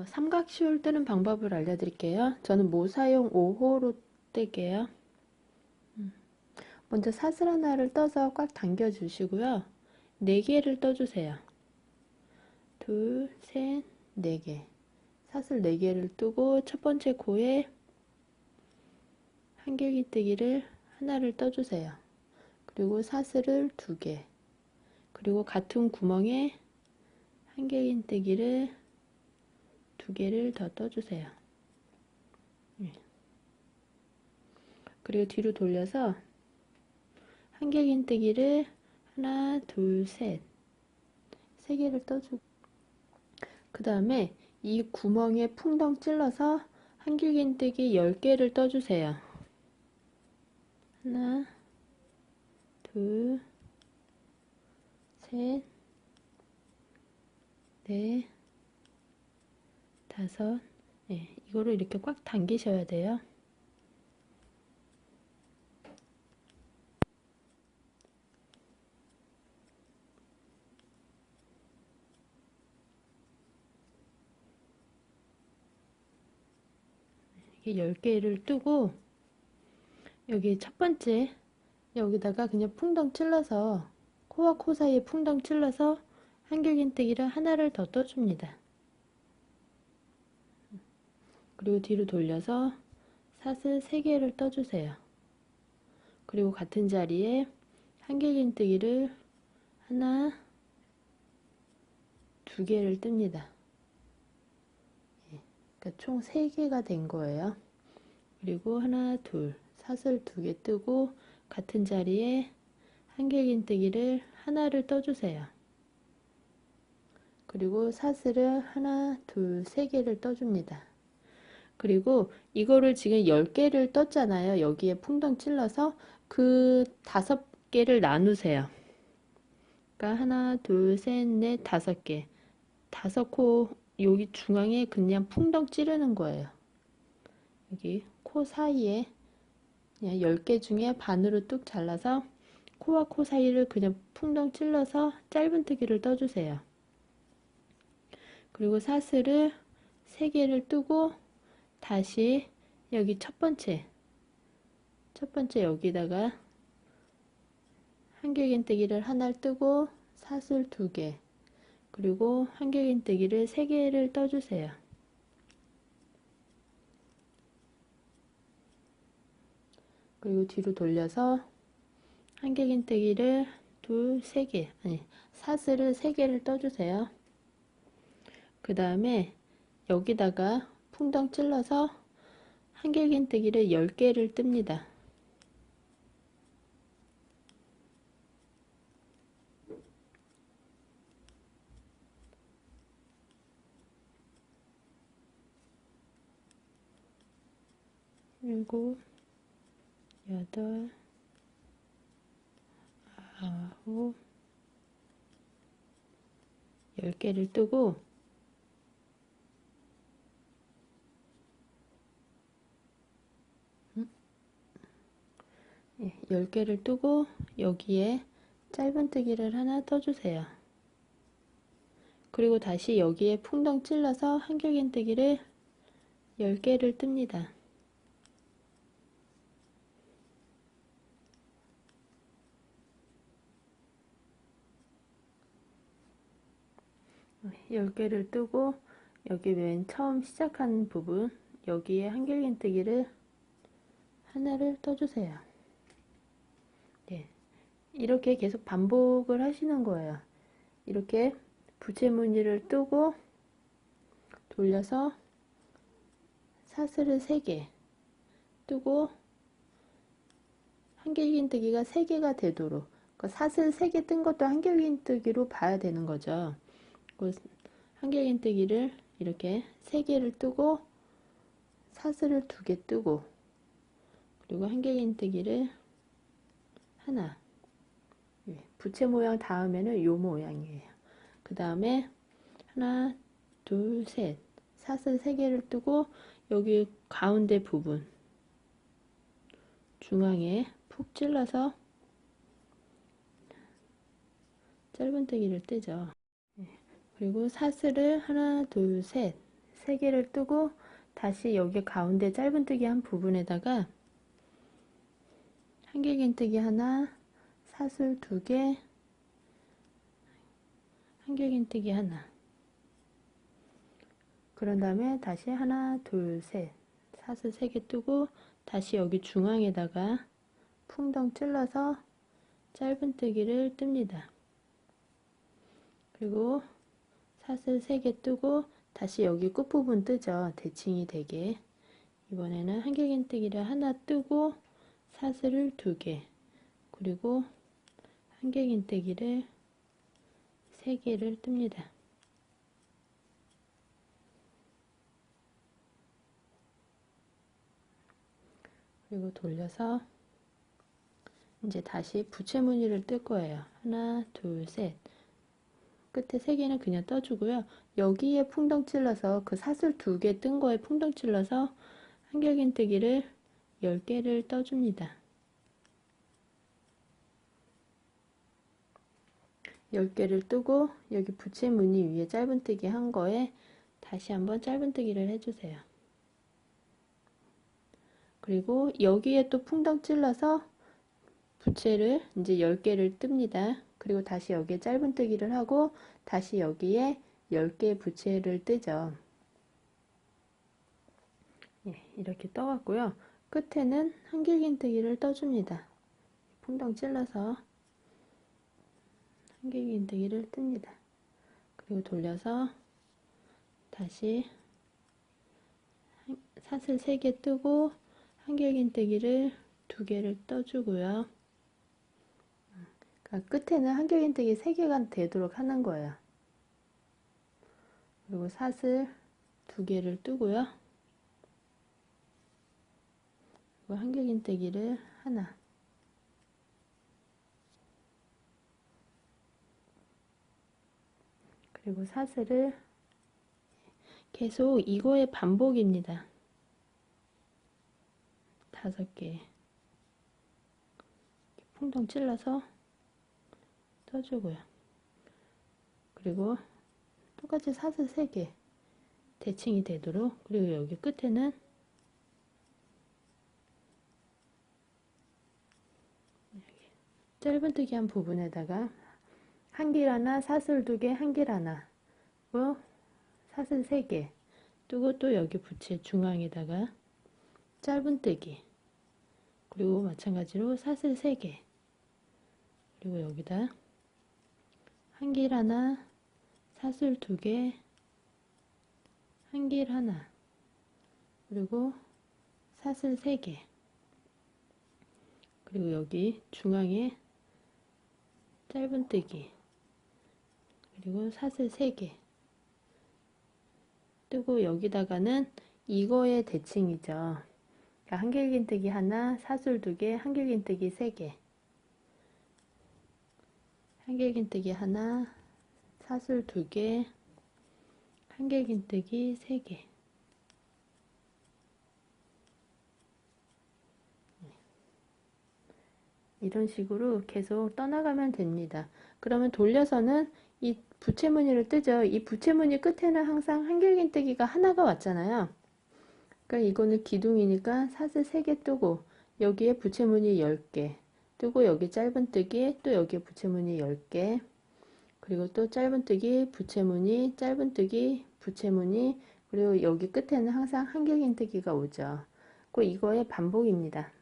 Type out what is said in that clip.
어, 삼각시올 뜨는 방법을 알려드릴게요. 저는 모사용 5호로 뜰게요. 음. 먼저 사슬 하나를 떠서 꽉 당겨 주시고요. 4개를 떠주세요. 둘, 셋, 4개. 사슬 4개를 뜨고 첫 번째 코에 한길기뜨기를 하나를 떠주세요. 그리고 사슬을 2개. 그리고 같은 구멍에 한길기뜨기를 두 개를 더 떠주세요. 예. 그리고 뒤로 돌려서 한길긴뜨기를 하나, 둘, 셋, 세 개를 떠주고 그 다음에 이 구멍에 풍덩 찔러서 한길긴뜨기 10개를 떠주세요. 하나, 둘, 셋, 넷, 다섯, 네, 이거를 이렇게 꽉 당기셔야 돼요. 이렇게 10개를 뜨고 여기 첫 번째 여기다가 그냥 풍덩 찔러서 코와 코 사이에 풍덩 찔러서 한길긴뜨기를 하나를 더 떠줍니다. 그리고 뒤로 돌려서 사슬 3개를 떠주세요. 그리고 같은 자리에 한길긴뜨기를 하나, 두 개를 뜹니다. 예, 그러니까 총 3개가 된 거예요. 그리고 하나, 둘, 사슬 두 개 뜨고 같은 자리에 한길긴뜨기를 하나를 떠주세요. 그리고 사슬을 하나, 둘, 세 개를 떠줍니다. 그리고 이거를 지금 10개를 떴잖아요. 여기에 풍덩 찔러서 그 다섯 개를 나누세요. 그러니까 하나, 둘, 셋, 넷, 다섯 개. 다섯 코 여기 중앙에 그냥 풍덩 찌르는 거예요. 여기 코 사이에 그냥 10개 중에 반으로 뚝 잘라서 코와 코 사이를 그냥 풍덩 찔러서 짧은뜨기를 떠주세요. 그리고 사슬을 3개를 뜨고 다시 여기 첫 번째 첫 번째 여기다가 한길긴뜨기를 하나를 뜨고 사슬 두 개 그리고 한길긴뜨기를 세 개를 떠주세요. 그리고 뒤로 돌려서 한길긴뜨기를 둘, 세 개, 아니 사슬을 세 개를 떠주세요. 그 다음에 여기다가 풍덩 찔러서 한길긴뜨기를 10개를 뜹니다. 일곱, 여덟, 아홉, 열 개를 뜨고 예, 10개를 뜨고 여기에 짧은뜨기를 하나 떠주세요. 그리고 다시 여기에 풍덩 찔러서 한길긴뜨기를 10개를 뜹니다. 열개를 뜨고 여기 맨 처음 시작한 부분 여기에 한길긴뜨기를 하나를 떠주세요. 이렇게 계속 반복을 하시는 거예요. 이렇게 부채무늬를 뜨고 돌려서 사슬을 3개 뜨고 한길긴뜨기가 3개가 되도록 그러니까 사슬 3개 뜬 것도 한길긴뜨기로 봐야 되는 거죠. 한길긴뜨기를 이렇게 3개를 뜨고 사슬을 2개 뜨고 그리고 한길긴뜨기를 하나 부채 모양 다음에는 요 모양이에요. 그 다음에 하나, 둘, 셋 사슬 3개를 뜨고 여기 가운데 부분 중앙에 푹 찔러서 짧은뜨기를 뜨죠. 네. 그리고 사슬을 하나, 둘, 셋, 세 개를 뜨고 다시 여기 가운데 짧은뜨기 한 부분에다가 한길긴뜨기 하나, 사슬 두 개, 한길긴뜨기 하나. 그런 다음에 다시 하나, 둘, 셋, 사슬 세개 뜨고 다시 여기 중앙에다가 풍덩 찔러서 짧은뜨기를 뜹니다. 그리고 사슬 3개 뜨고 다시 여기 끝부분 뜨죠. 대칭이 되게. 이번에는 한길긴뜨기를 하나 뜨고 사슬을 2개 그리고 한길긴뜨기를 3개를 뜹니다. 그리고 돌려서 이제 다시 부채무늬를 뜰 거예요. 하나, 둘, 셋. 끝에 세 개는 그냥 떠주고요. 여기에 풍덩 찔러서 그 사슬 두 개 뜬 거에 풍덩 찔러서 한결긴뜨기를 10개를 떠줍니다. 10개를 뜨고 여기 부채무늬 위에 짧은뜨기 한 거에 다시 한번 짧은뜨기를 해주세요. 그리고 여기에 또 풍덩 찔러서 부채를 이제 10개를 뜹니다. 그리고 다시 여기에 짧은뜨기를 하고 다시 여기에 10개의 부채를 뜨죠. 예, 이렇게 떠갖고요. 끝에는 한길긴뜨기를 떠줍니다. 풍덩 찔러서 한길긴뜨기를 뜹니다. 그리고 돌려서 다시 사슬 3개 뜨고 한길긴뜨기를 2개를 떠주고요. 그러니까 끝에는 한길긴뜨기 3개가 되도록 하는 거예요. 그리고 사슬 2개를 뜨고요. 그리고 한길긴뜨기를 하나 그리고 사슬을 계속 이거의 반복입니다. 다섯 개 풍덩 찔러서 떠주고요. 그리고 똑같이 사슬 3개 대칭이 되도록 그리고 여기 끝에는 짧은뜨기 한 부분에다가 한 길 하나, 사슬 두 개, 한 길 하나 뭐 사슬 3개. 뜨고 또 여기 붙일 중앙에다가 짧은뜨기. 그리고 마찬가지로 사슬 3개. 그리고 여기다 한 길 하나, 사슬 두 개, 한 길 하나, 그리고 사슬 세 개, 그리고 여기 중앙에 짧은뜨기, 그리고 사슬 세 개, 뜨고 여기다가는 이거의 대칭이죠. 그러니까 한길긴뜨기 하나, 사슬 두 개, 한길긴뜨기 세 개. 한길긴뜨기 하나, 사슬 두 개, 한길긴뜨기 세 개. 이런 식으로 계속 떠나가면 됩니다. 그러면 돌려서는 이 부채무늬를 뜨죠. 이 부채무늬 끝에는 항상 한길긴뜨기가 하나가 왔잖아요. 그러니까 이거는 기둥이니까 사슬 3개 뜨고 여기에 부채무늬 10개 뜨고 여기 짧은뜨기 또 여기에 부채무늬 10개 그리고 또 짧은뜨기 부채무늬 짧은뜨기 부채무늬 그리고 여기 끝에는 항상 한길긴뜨기가 오죠 그 이거의 반복입니다